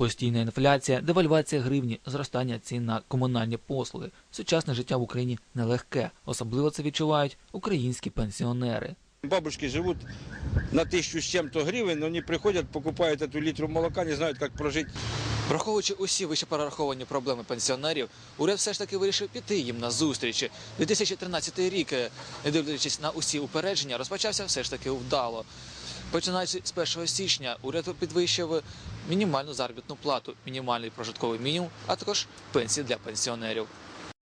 Постійна інфляція, девальвація гривні, зростання цін на комунальні послуги. Сучасне життя в Україні нелегке. Особливо це відчувають українські пенсіонери. Бабушки живут на тысячу с чем-то гривен, но они приходят, покупают эту литру молока, не знают, как прожить. Враховуючи усі вище перераховані проблеми пенсіонерів, уряд все ж таки вирішив піти їм на зустріч. 2013 рік, е, не дивлячись на усі упередження, розпочався все ж таки вдало. Починаючи з 1 січня, уряд підвищив мінімальну заробітну плату, мінімальний прожитковий мінімум, а також пенсії для пенсіонерів.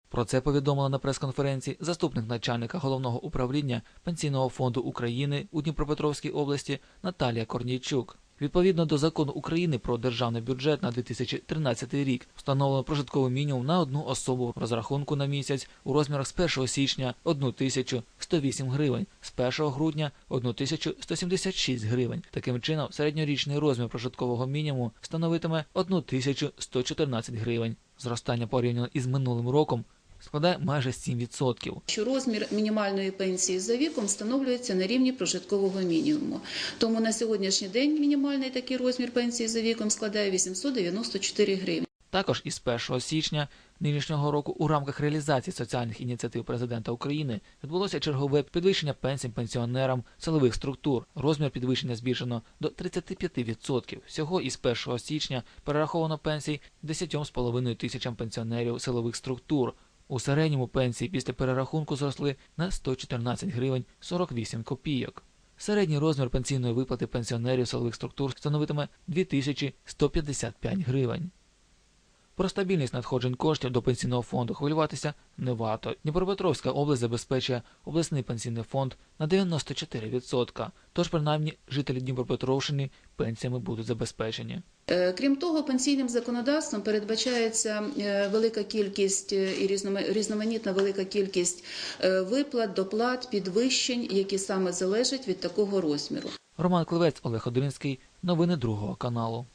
Про це повідомила на прес-конференції заступник начальника головного управління Пенсійного фонду України у Дніпропетровській області Наталія Корнійчук. Відповідно до закону України про державний бюджет на 2013 рік встановлено прожитковий мінімум на одну особу розрахунку на місяць у розмірах з 1 січня 1108 гривень, з 1 грудня 1176 гривень. Таким чином, середньорічний розмір прожиткового мінімуму становитиме 1114 гривень. Зростання порівняно із минулим роком складає майже 7%. що розмір мінімальної пенсії за віком встановлюється на рівні прожиткового мінімуму. Тому на сьогоднішній день мінімальний такий розмір пенсії за віком складає 894 гривні. Також із 1 січня нинішнього року у рамках реалізації соціальних ініціатив президента України відбулося чергове підвищення пенсій пенсіонерам силових структур. Розмір підвищення збільшено до 35%. Всього із 1 січня перераховано пенсій 10,5 тисячам пенсіонерів силових структур. У середньому пенсії після перерахунку зросли на 114 гривень 48 копійок. Середній розмір пенсійної виплати пенсіонерів силових структур становитиме 2155 гривень. Про стабільність надходжень коштів до пенсійного фонду хвилюватися не варто. Дніпропетровська область забезпечує обласний пенсійний фонд на 94%. Тож, принаймні, жителі Дніпропетровщини пенсіями будуть забезпечені. Е, Крім того, пенсійним законодавством передбачається е, велика кількість е, і різнома- різноманітна велика кількість виплат, доплат, підвищень, які саме залежать від такого розміру. Роман Кливець, Олег Одинський. Новини другого каналу.